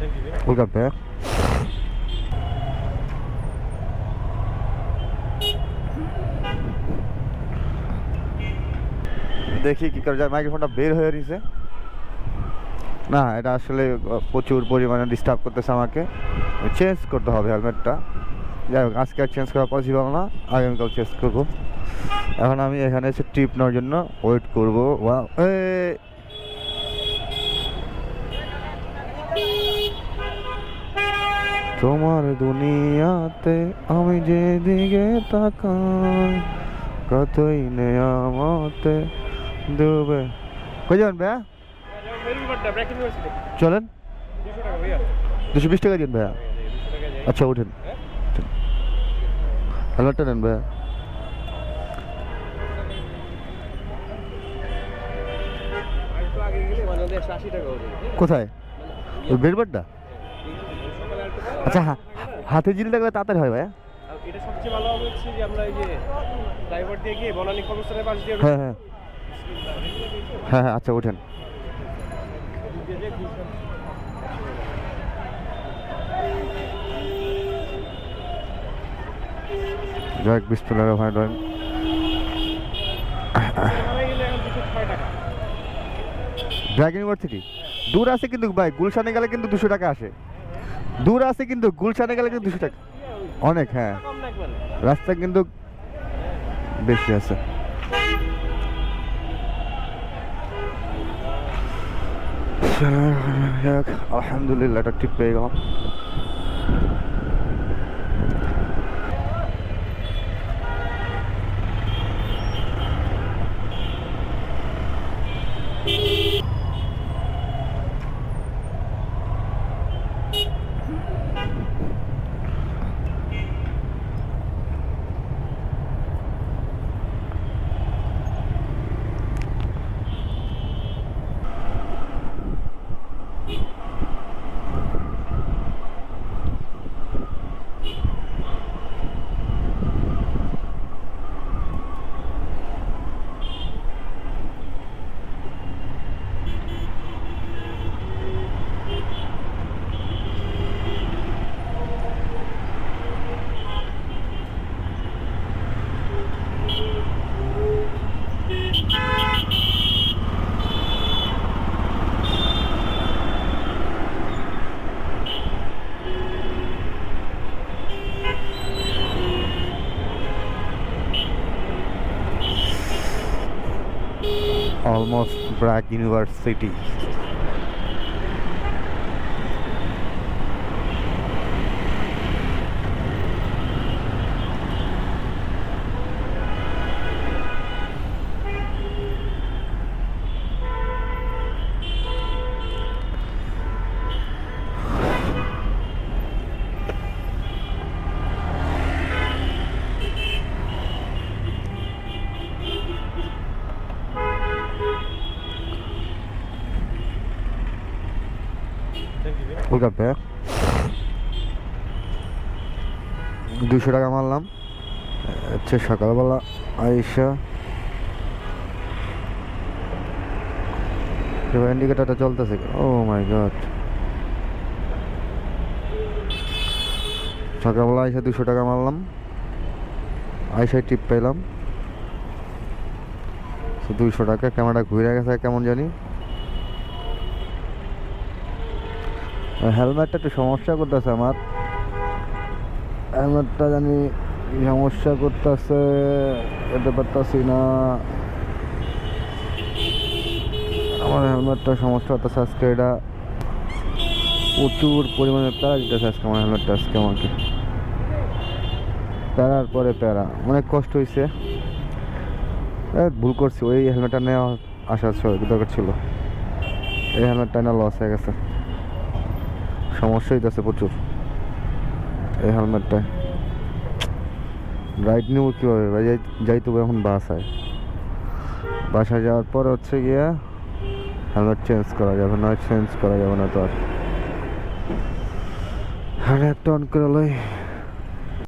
Back দেখি কি করে যায়। মাইক্রোফোনটা বের হয়ে নিছে না, এটা আসলে প্রচুর পরিমাণে ডিস্টার্ব করতেছে আমাকে। চেঞ্জ করতে হবে হেলমেটটা যাই হোক, আজকে আর চেঞ্জ করা পসিবল না, আগামীকাল চেঞ্জ করব। এখন আমি এখানে এসে ট্রিপ নেওয়ার জন্য ওয়েট করব। ওয়া- তোমার দুনিয়াতে আমি যেদিকে তাকাই, কতই নেয়ামতে ডুবে। কই যাবেন ভাইয়া? চলেন। দুশো বিশ টাকা দিন ভাইয়া। আচ্ছা উঠেন। হেলমেটটা নেন ভাইয়া। কোথায়? ওই বেরবারটা আচ্ছা হাতে জিল লাগলে তাড়াতাড়ি হয় ভাইয়া। এটা সবচেয়ে ভালো হচ্ছে যে আমরা এই যে ড্রাইভার দিয়ে গিয়ে বনানী কবরস্থানের পাশ দিয়ে হ্যাঁ হ্যাঁ। হ্যাঁ হ্যাঁ আচ্ছা ওঠেন। যাক বিসমিল্লাহির রহমানির রহিম। এখানে গেলে এখন দুশো ছয় টাকা ড্রাগ ইউনিভার্সিটি দূর আছে কিন্তু ভাই গুলশানে গেলে কিন্তু দুশো টাকা আসে। দূর আছে কিন্তু, গুলশানে গেলে কিন্তু দুশো টাকা। অনেক হ্যাঁ। রাস্তা কিন্তু বেশি আছে। আলহামদুলিল্লাহ একটা ঠিক পেয়ে গেলাম। Almost Bragg University. দুশো টাকা মারলাম। হচ্ছে সকালবেলা আইসা ইন্ডিকেটারটা চলতেছে ও মাই গড সকালবেলা আইসা দুশো টাকা মারলাম। আইসায় টিপ পেলাম দুইশো টাকা ক্যামেরাটা ঘুরে গেছে কেমন জানি। হেলমেটটা একটু সমস্যা করতেছে আমার। হেলমেটটা জানি সমস্যা করতেছে যেতে পারতাছি না। আমার হেলমেটটা সমস্যা হতেছে আজকে এটা। প্রচুর পরিমাণে প্যারা দিতেছে আজকে আমার হেলমেটটা আজকে আমাকে। প্যারার পরে প্যারা, অনেক কষ্ট হয়েছে ভুল করছি, ওই হেলমেটটা নেওয়া আসা দরকার ছিল। এই হেলমেটটা না লস হয়ে গেছে। সমস্যা হইতেছে প্রচুর। এই হেলমেটটায় রাইড নিব কীভাবে? যাই তবে এখন বাসায়। বাসায় যাওয়ার পর হচ্ছে গিয়া হেলমেট চেঞ্জ করা যাবে, না চেঞ্জ করা যাবে না তো আর। হ্যাঁ একটা অন করে লই।